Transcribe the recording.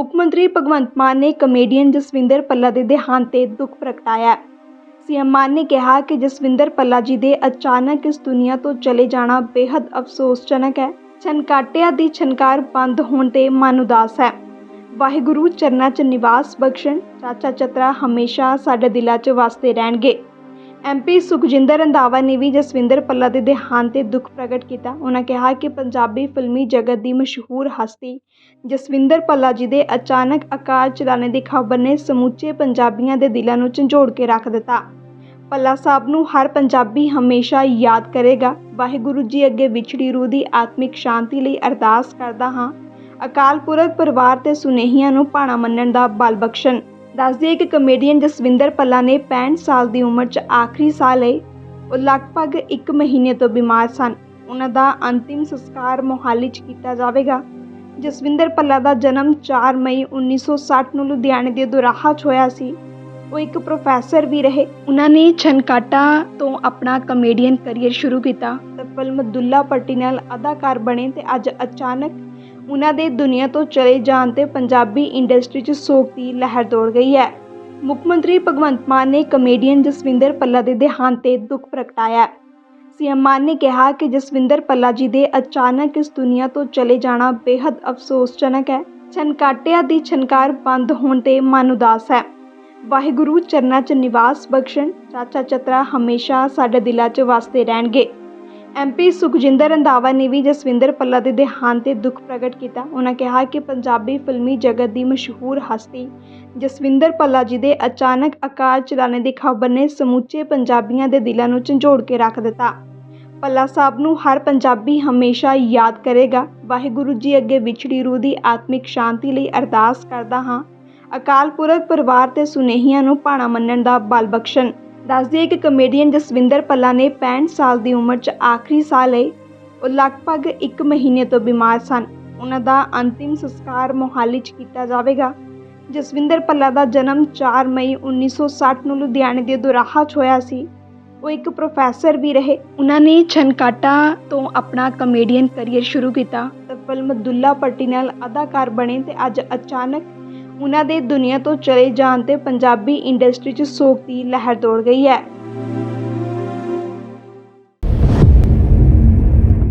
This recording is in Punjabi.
ਮੁੱਖ ਮੰਤਰੀ ਭਗਵੰਤ ਮਾਨ ਨੇ ਕਮੇਡੀਅਨ ਜਸਵਿੰਦਰ ਪੱਲਾ ਦੇ ਦੇਹਾਂਤ ਤੇ ਦੁੱਖ ਪ੍ਰਗਟਾਇਆ। ਸੀਐਮ ਮਾਨ ਨੇ ਕਿਹਾ ਕਿ ਜਸਵਿੰਦਰ ਪੱਲਾ ਜੀ ਦੇ ਅਚਾਨਕ ਇਸ ਦੁਨੀਆ ਤੋਂ ਚਲੇ ਜਾਣਾ ਬੇहद ਅਫਸੋਸਜਨਕ ਹੈ। ਛਨਕਾਟਿਆਂ ਦੀ ਛਨਕਾਰ ਬੰਦ ਹੋਣ ਤੇ ਮਨ ਉਦਾਸ ਹੈ। ਵਾਹਿਗੁਰੂ ਚਰਨਾਂ 'ਚ ਨਿਵਾਸ ਬਖਸ਼ਣ, ਚਾਚਾ ਚਤਰਾ ਹਮੇਸ਼ਾ ਸਾਡੇ ਦਿਲਾਂ 'ਚ ਵਸਦੇ ਰਹਿਣਗੇ। ਐਮਪੀ ਸੁਖਜਿੰਦਰ ਰੰਧਾਵਾ ਨੇ ਵੀ ਜਸਵਿੰਦਰ ਭੱਲਾ ਦੇ ਦੇਹਾਂਤ ਤੇ ਦੁੱਖ ਪ੍ਰਗਟ ਕੀਤਾ। ਉਹਨਾਂ ਕਿਹਾ ਕਿ ਪੰਜਾਬੀ ਫਿਲਮੀ ਜਗਤ ਦੀ ਮਸ਼ਹੂਰ ਹਸਤੀ ਜਸਵਿੰਦਰ ਭੱਲਾ ਜੀ ਦੇ ਅਚਾਨਕ ਅਕਾਲ ਚਲਾਣੇ ਦੀ ਖਬਰ ਨੇ ਸਮੁੱਚੇ ਪੰਜਾਬੀਆਂ ਦੇ ਦਿਲਾਂ ਨੂੰ ਝੰਜੋੜ ਕੇ ਰੱਖ ਦਿੱਤਾ। ਭੱਲਾ ਸਾਹਿਬ ਨੂੰ ਹਰ ਪੰਜਾਬੀ ਹਮੇਸ਼ਾ ਯਾਦ ਕਰੇਗਾ। ਵਾਹਿਗੁਰੂ ਜੀ ਅੱਗੇ ਵਿਛੜੀ ਰੂਹ ਦੀ ਆਤਮਿਕ ਸ਼ਾਂਤੀ ਲਈ ਅਰਦਾਸ ਕਰਦਾ ਹਾਂ। ਅਕਾਲ ਪੁਰਖ ਪਰਿਵਾਰ ਤੇ ਸੁਨੇਹੀਆਂ ਨੂੰ ਭਾਣਾ ਮੰਨਣ ਦਾ ਬਲ ਬਖਸ਼ਣ। ਦੱਸਦੇ ਕਿ ਕਮੇਡੀਅਨ ਜਸਵਿੰਦਰ ਭੱਲਾ ਨੇ 65 ਸਾਲ ਦੀ ਉਮਰ 'ਚ ਆਖਰੀ ਸਾਹ ਲਏ ਉਹ ਲਗਭਗ 1 ਮਹੀਨੇ ਤੋਂ ਬਿਮਾਰ ਸਨ। ਉਹਨਾਂ ਦਾ ਅੰਤਿਮ ਸੰਸਕਾਰ ਮੋਹਾਲੀ 'ਚ ਕੀਤਾ ਜਾਵੇਗਾ। ਜਸਵਿੰਦਰ ਭੱਲਾ ਦਾ ਜਨਮ 4 ਮਈ 1960 ਨੂੰ ਲੁਧਿਆਣੇ ਦੇ ਦੁਰਾਹਾ 'ਚ ਹੋਇਆ ਸੀ। ਉਹ ਇੱਕ ਪ੍ਰੋਫੈਸਰ ਵੀ ਰਹੇ। ਉਹਨਾਂ ਨੇ ਛਨਕਾਟਾ ਤੋਂ ਆਪਣਾ ਕਮੇਡੀਅਨ ਕਰੀਅਰ ਸ਼ੁਰੂ ਕੀਤਾ। ਤੇ ਫਿਲਮ ਦੁੱਲਾ ਪੱਟੀ ਨਾਲ ਅਦਾਕਾਰ ਬਣੇ ਤੇ ਅੱਜ ਅਚਾਨਕ ਉਹਨਾਂ ਦੇ ਦੁਨੀਆ ਤੋਂ ਚਲੇ ਜਾਣ ਤੇ ਪੰਜਾਬੀ ਇੰਡਸਟਰੀ 'ਚ ਸੋਗ ਦੀ ਲਹਿਰ ਦੌੜ ਗਈ ਹੈ। ਮੁੱਖ ਮੰਤਰੀ ਭਗਵੰਤ ਮਾਨ ਨੇ ਕਮੇਡੀਅਨ ਜਸਵਿੰਦਰ ਪੱਲਾ ਦੇ ਦੇਹਾਂਤ ਤੇ ਦੁੱਖ ਪ੍ਰਗਟਾਇਆ ਸੀਐਮ ਮਾਨ ਨੇ ਕਿਹਾ ਕਿ ਜਸਵਿੰਦਰ ਪੱਲਾ ਜੀ ਦੇ ਅਚਾਨਕ ਇਸ ਦੁਨੀਆ ਤੋਂ ਚਲੇ ਜਾਣਾ ਬੇहद ਅਫਸੋਸਜਨਕ ਹੈ। ਛਨਕਾਟਿਆਂ ਦੀ ਛਨਕਾਰ ਬੰਦ ਹੋਣ ਤੇ ਮਨ ਉਦਾਸ ਹੈ। ਵਾਹਿਗੁਰੂ ਚਰਨਾਂ 'ਚ ਨਿਵਾਸ ਬਖਸ਼ਣ, ਚਾਚਾ ਚਤਰਾ ਹਮੇਸ਼ਾ ਸਾਡੇ ਦਿਲਾਂ 'ਚ ਵਸਦੇ ਰਹਿਣਗੇ। ਐਮਪੀ ਸੁਖਜਿੰਦਰ ਰੰਧਾਵਾ ਨੇ ਵੀ ਜਸਵਿੰਦਰ ਭੱਲਾ ਦੇ ਦੇਹਾਂਤ ਤੇ ਦੁੱਖ ਪ੍ਰਗਟ ਕੀਤਾ। ਉਹਨਾਂ ਕਿਹਾ ਕਿ ਪੰਜਾਬੀ ਫਿਲਮੀ ਜਗਤ ਦੀ ਮਸ਼ਹੂਰ ਹਸਤੀ ਜਸਵਿੰਦਰ ਭੱਲਾ ਜੀ ਦੇ ਅਚਾਨਕ ਅਕਾਲ ਚਲਾਣੇ ਦੀ ਖਬਰ ਨੇ ਸਮੁੱਚੇ ਪੰਜਾਬੀਆਂ ਦੇ ਦਿਲਾਂ ਨੂੰ ਝੰਜੋੜ ਕੇ ਰੱਖ ਦਿੱਤਾ। ਭੱਲਾ ਸਾਹਿਬ ਨੂੰ ਹਰ ਪੰਜਾਬੀ ਹਮੇਸ਼ਾ ਯਾਦ ਕਰੇਗਾ। ਵਾਹਿਗੁਰੂ ਜੀ ਅੱਗੇ ਵਿਛੜੀ ਰੂਹ ਦੀ ਆਤਮਿਕ ਸ਼ਾਂਤੀ ਲਈ ਅਰਦਾਸ ਕਰਦਾ ਹਾਂ। ਅਕਾਲ ਪੁਰਖ ਪਰਿਵਾਰ ਤੇ ਸੁਨੇਹੀਆਂ ਨੂੰ ਭਾਣਾ ਮੰਨਣ ਦਾ ਬਲ ਬਖਸ਼ਣ। ਦੱਸਦੇ ਕਿ ਕਮੇਡੀਅਨ ਜਸਵਿੰਦਰ ਭੱਲਾ ਨੇ 65 ਸਾਲ ਦੀ ਉਮਰ 'ਚ ਆਖਰੀ ਸਾਹ ਲਏ ਉਹ ਲਗਭਗ 1 ਮਹੀਨੇ ਤੋਂ ਬਿਮਾਰ ਸਨ। ਉਹਨਾਂ ਦਾ ਅੰਤਿਮ ਸੰਸਕਾਰ ਮੋਹਾਲੀ 'ਚ ਕੀਤਾ ਜਾਵੇਗਾ। ਜਸਵਿੰਦਰ ਭੱਲਾ ਦਾ ਜਨਮ 4 ਮਈ 1960 ਨੂੰ ਲੁਧਿਆਣੇ ਦੇ ਦੁਰਾਹਾ 'ਚ ਹੋਇਆ ਸੀ। ਉਹ ਇੱਕ ਪ੍ਰੋਫੈਸਰ ਵੀ ਰਹੇ। ਉਹਨਾਂ ਨੇ ਛਨਕਾਟਾ ਤੋਂ ਆਪਣਾ ਕਮੇਡੀਅਨ ਕਰੀਅਰ ਸ਼ੁਰੂ ਕੀਤਾ। ਤੇ ਫਿਲਮ ਦੁੱਲਾ ਪੱਟੀ ਨਾਲ ਅਦਾਕਾਰ ਬਣੇ ਤੇ ਅੱਜ ਅਚਾਨਕ ਉਹਨਾਂ ਦੇ ਦੁਨੀਆ ਤੋਂ ਚਲੇ ਜਾਣ ਤੇ ਪੰਜਾਬੀ ਇੰਡਸਟਰੀ 'ਚ ਸੋਗ ਦੀ ਲਹਿਰ ਦੌੜ ਗਈ ਹੈ।